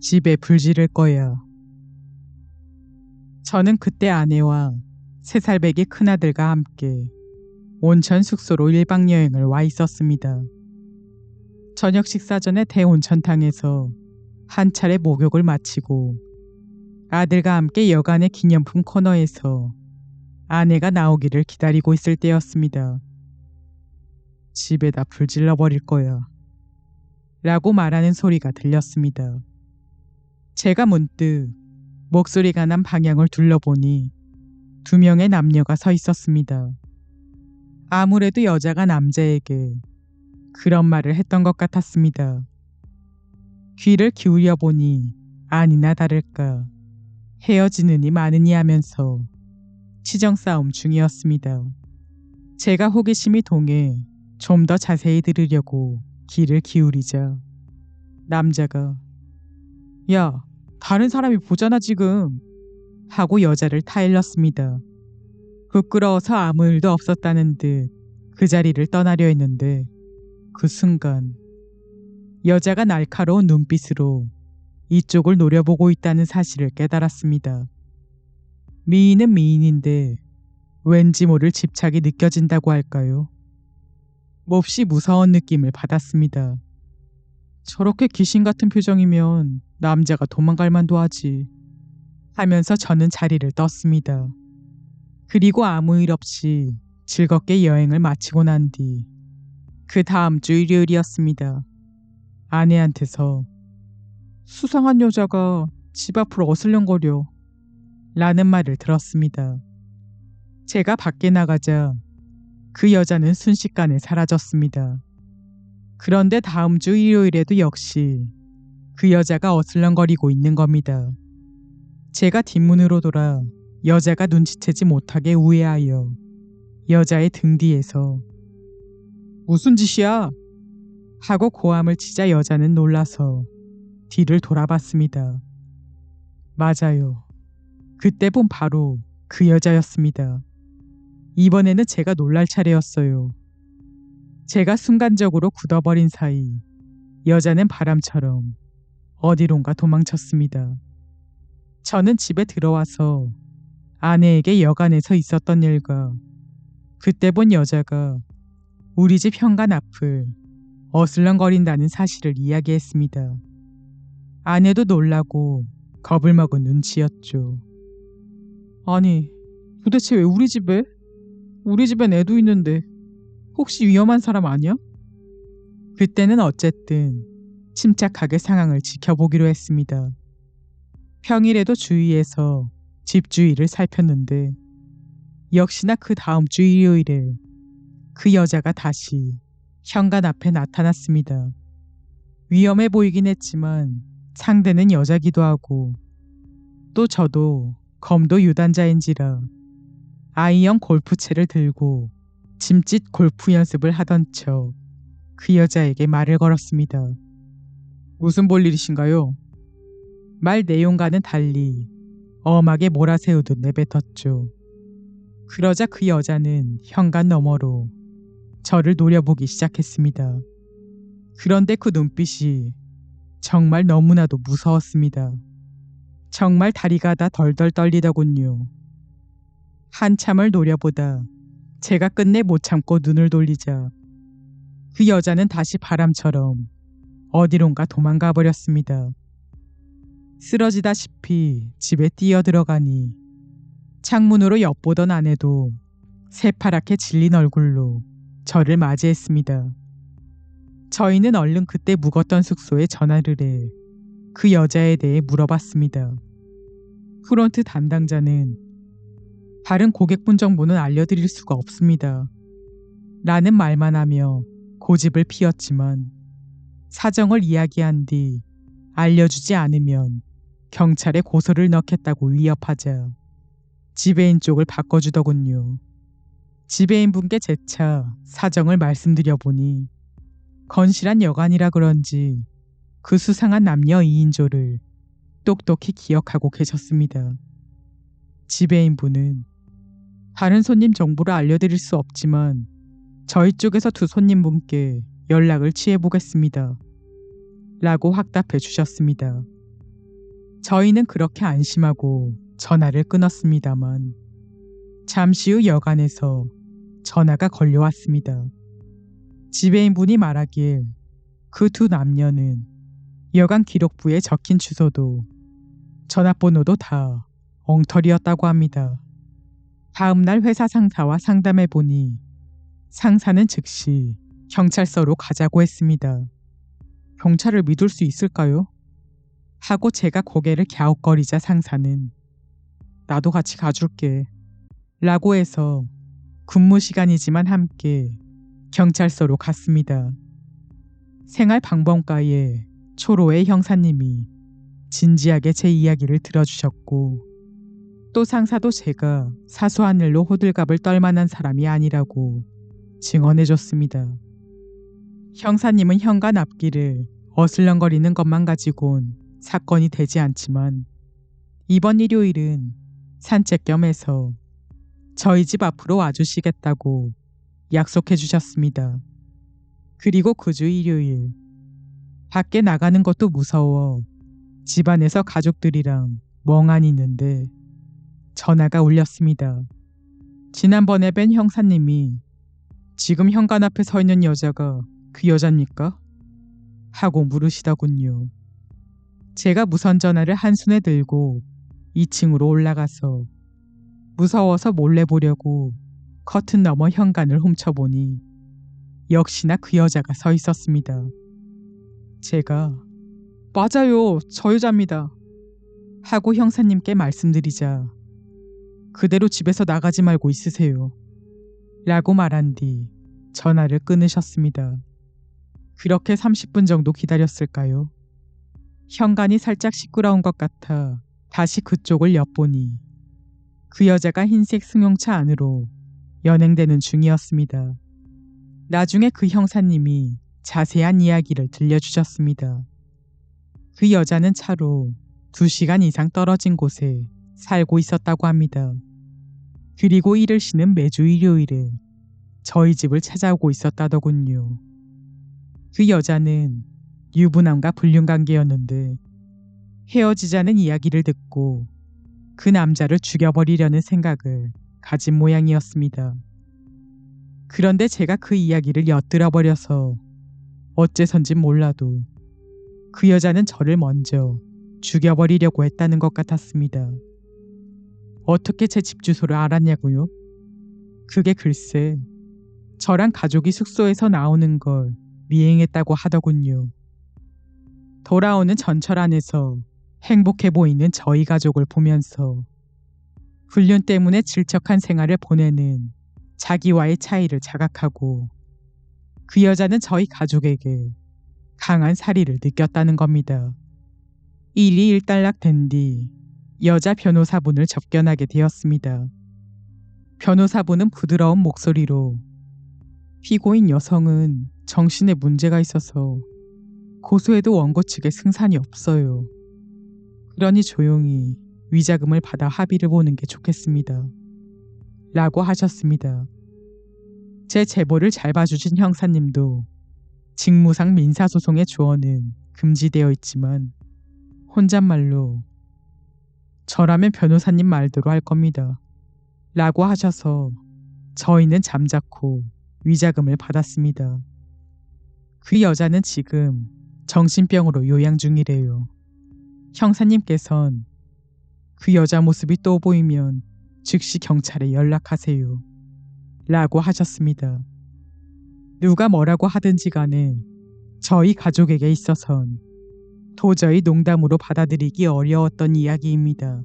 집에 불 지를 거야. 저는 그때 아내와 세 살 배기 큰아들과 함께 온천 숙소로 1박 여행을 와 있었습니다. 저녁 식사 전에 대온천탕에서 한 차례 목욕을 마치고 아들과 함께 여간의 기념품 코너에서 아내가 나오기를 기다리고 있을 때였습니다. 집에다 불 질러 버릴 거야. 라고 말하는 소리가 들렸습니다. 제가 문득 목소리가 난 방향을 둘러보니 두 명의 남녀가 서 있었습니다. 아무래도 여자가 남자에게 그런 말을 했던 것 같았습니다. 귀를 기울여 보니 아니나 다를까 헤어지느니 마느니 하면서 치정 싸움 중이었습니다. 제가 호기심이 동해 좀 더 자세히 들으려고 귀를 기울이자 남자가 야 다른 사람이 보잖아 지금 하고 여자를 타일렀습니다. 부끄러워서 아무 일도 없었다는 듯 그 자리를 떠나려 했는데 그 순간 여자가 날카로운 눈빛으로 이쪽을 노려보고 있다는 사실을 깨달았습니다. 미인은 미인인데 왠지 모를 집착이 느껴진다고 할까요? 몹시 무서운 느낌을 받았습니다. 저렇게 귀신 같은 표정이면 남자가 도망갈 만도 하지. 하면서 저는 자리를 떴습니다. 그리고 아무 일 없이 즐겁게 여행을 마치고 난 뒤 그 다음 주 일요일이었습니다. 아내한테서 수상한 여자가 집 앞으로 어슬렁거려 라는 말을 들었습니다. 제가 밖에 나가자 그 여자는 순식간에 사라졌습니다. 그런데 다음 주 일요일에도 역시 그 여자가 어슬렁거리고 있는 겁니다. 제가 뒷문으로 돌아 여자가 눈치채지 못하게 우회하여 여자의 등 뒤에서 무슨 짓이야? 하고 고함을 치자 여자는 놀라서 뒤를 돌아봤습니다. 맞아요. 그때 본 바로 그 여자였습니다. 이번에는 제가 놀랄 차례였어요. 제가 순간적으로 굳어버린 사이 여자는 바람처럼 어디론가 도망쳤습니다. 저는 집에 들어와서 아내에게 여간에서 있었던 일과 그때 본 여자가 우리 집 현관 앞을 어슬렁거린다는 사실을 이야기했습니다. 아내도 놀라고 겁을 먹은 눈치였죠. 아니, 도대체 왜 우리 집에? 우리 집엔 애도 있는데 혹시 위험한 사람 아니야? 그때는 어쨌든 침착하게 상황을 지켜보기로 했습니다. 평일에도 주위에서 집 주위를 살폈는데 역시나 그 다음 주 일요일에 그 여자가 다시 현관 앞에 나타났습니다. 위험해 보이긴 했지만 상대는 여자기도 하고 또 저도 검도 유단자인지라 아이형 골프채를 들고 짐짓 골프 연습을 하던 척 그 여자에게 말을 걸었습니다. 무슨 볼 일이신가요? 말 내용과는 달리 엄하게 몰아세우듯 내뱉었죠. 그러자 그 여자는 현관 너머로 저를 노려보기 시작했습니다. 그런데 그 눈빛이 정말 너무나도 무서웠습니다. 정말 다리가 다 덜덜 떨리더군요. 한참을 노려보다 제가 끝내 못 참고 눈을 돌리자 그 여자는 다시 바람처럼 어디론가 도망가 버렸습니다. 쓰러지다시피 집에 뛰어 들어가니 창문으로 엿보던 아내도 새파랗게 질린 얼굴로 저를 맞이했습니다. 저희는 얼른 그때 묵었던 숙소에 전화를 해 그 여자에 대해 물어봤습니다. 프론트 담당자는 다른 고객분 정보는 알려드릴 수가 없습니다. 라는 말만 하며 고집을 피웠지만 사정을 이야기한 뒤 알려주지 않으면 경찰에 고소를 넣겠다고 위협하자 지배인 쪽을 바꿔주더군요. 지배인 분께 재차 사정을 말씀드려 보니 건실한 여관이라 그런지 그 수상한 남녀 2인조를 똑똑히 기억하고 계셨습니다. 지배인 분은 다른 손님 정보를 알려드릴 수 없지만 저희 쪽에서 두 손님 분께 연락을 취해보겠습니다. 라고 확답해 주셨습니다. 저희는 그렇게 안심하고 전화를 끊었습니다만 잠시 후 여간에서 전화가 걸려왔습니다. 지배인분이 말하길 그 두 남녀는 여간 기록부에 적힌 주소도 전화번호도 다 엉터리였다고 합니다. 다음날 회사 상사와 상담해 보니 상사는 즉시 경찰서로 가자고 했습니다. 경찰을 믿을 수 있을까요? 하고 제가 고개를 갸웃거리자 상사는 나도 같이 가줄게 라고 해서 근무 시간이지만 함께 경찰서로 갔습니다. 생활방범과의 초로의 형사님이 진지하게 제 이야기를 들어주셨고 또 상사도 제가 사소한 일로 호들갑을 떨만한 사람이 아니라고 증언해줬습니다. 형사님은 현관 앞길을 어슬렁거리는 것만 가지곤 사건이 되지 않지만 이번 일요일은 산책 겸해서 저희 집 앞으로 와주시겠다고 약속해 주셨습니다. 그리고 그 주 일요일 밖에 나가는 것도 무서워 집안에서 가족들이랑 멍하니 있는데 전화가 울렸습니다. 지난번에 뵌 형사님이 지금 현관 앞에 서 있는 여자가 그 여자입니까? 하고 물으시더군요. 제가 무선 전화를 한 손에 들고 2층으로 올라가서 무서워서 몰래 보려고 커튼 너머 현관을 훔쳐보니 역시나 그 여자가 서 있었습니다. 제가 맞아요, 저 여자입니다. 하고 형사님께 말씀드리자 그대로 집에서 나가지 말고 있으세요. 라고 말한 뒤 전화를 끊으셨습니다. 그렇게 30분 정도 기다렸을까요? 현관이 살짝 시끄러운 것 같아 다시 그쪽을 엿보니 그 여자가 흰색 승용차 안으로 연행되는 중이었습니다. 나중에 그 형사님이 자세한 이야기를 들려주셨습니다. 그 여자는 차로 2시간 이상 떨어진 곳에 살고 있었다고 합니다. 그리고 일을 쉬는 매주 일요일에 저희 집을 찾아오고 있었다더군요. 그 여자는 유부남과 불륜관계였는데 헤어지자는 이야기를 듣고 그 남자를 죽여버리려는 생각을 가진 모양이었습니다. 그런데 제가 그 이야기를 엿들어 버려서 어째선지 몰라도 그 여자는 저를 먼저 죽여버리려고 했다는 것 같았습니다. 어떻게 제 집 주소를 알았냐고요? 그게 글쎄 저랑 가족이 숙소에서 나오는 걸 미행했다고 하더군요. 돌아오는 전철 안에서 행복해 보이는 저희 가족을 보면서 훈련 때문에 질척한 생활을 보내는 자기와의 차이를 자각하고 그 여자는 저희 가족에게 강한 사리를 느꼈다는 겁니다. 일이 일단락된 뒤 여자 변호사분을 접견하게 되었습니다. 변호사분은 부드러운 목소리로 피고인 여성은 정신에 문제가 있어서 고소해도 원고 측에 승산이 없어요. 그러니 조용히 위자금을 받아 합의를 보는 게 좋겠습니다. 라고 하셨습니다. 제 제보를 잘 봐주신 형사님도 직무상 민사소송의 조언은 금지되어 있지만 혼잣말로 저라면 변호사님 말대로 할 겁니다. 라고 하셔서 저희는 잠자코 위자금을 받았습니다. 그 여자는 지금 정신병으로 요양 중이래요. 형사님께선 그 여자 모습이 또 보이면 즉시 경찰에 연락하세요. 라고 하셨습니다. 누가 뭐라고 하든지 간에 저희 가족에게 있어선 도저히 농담으로 받아들이기 어려웠던 이야기입니다.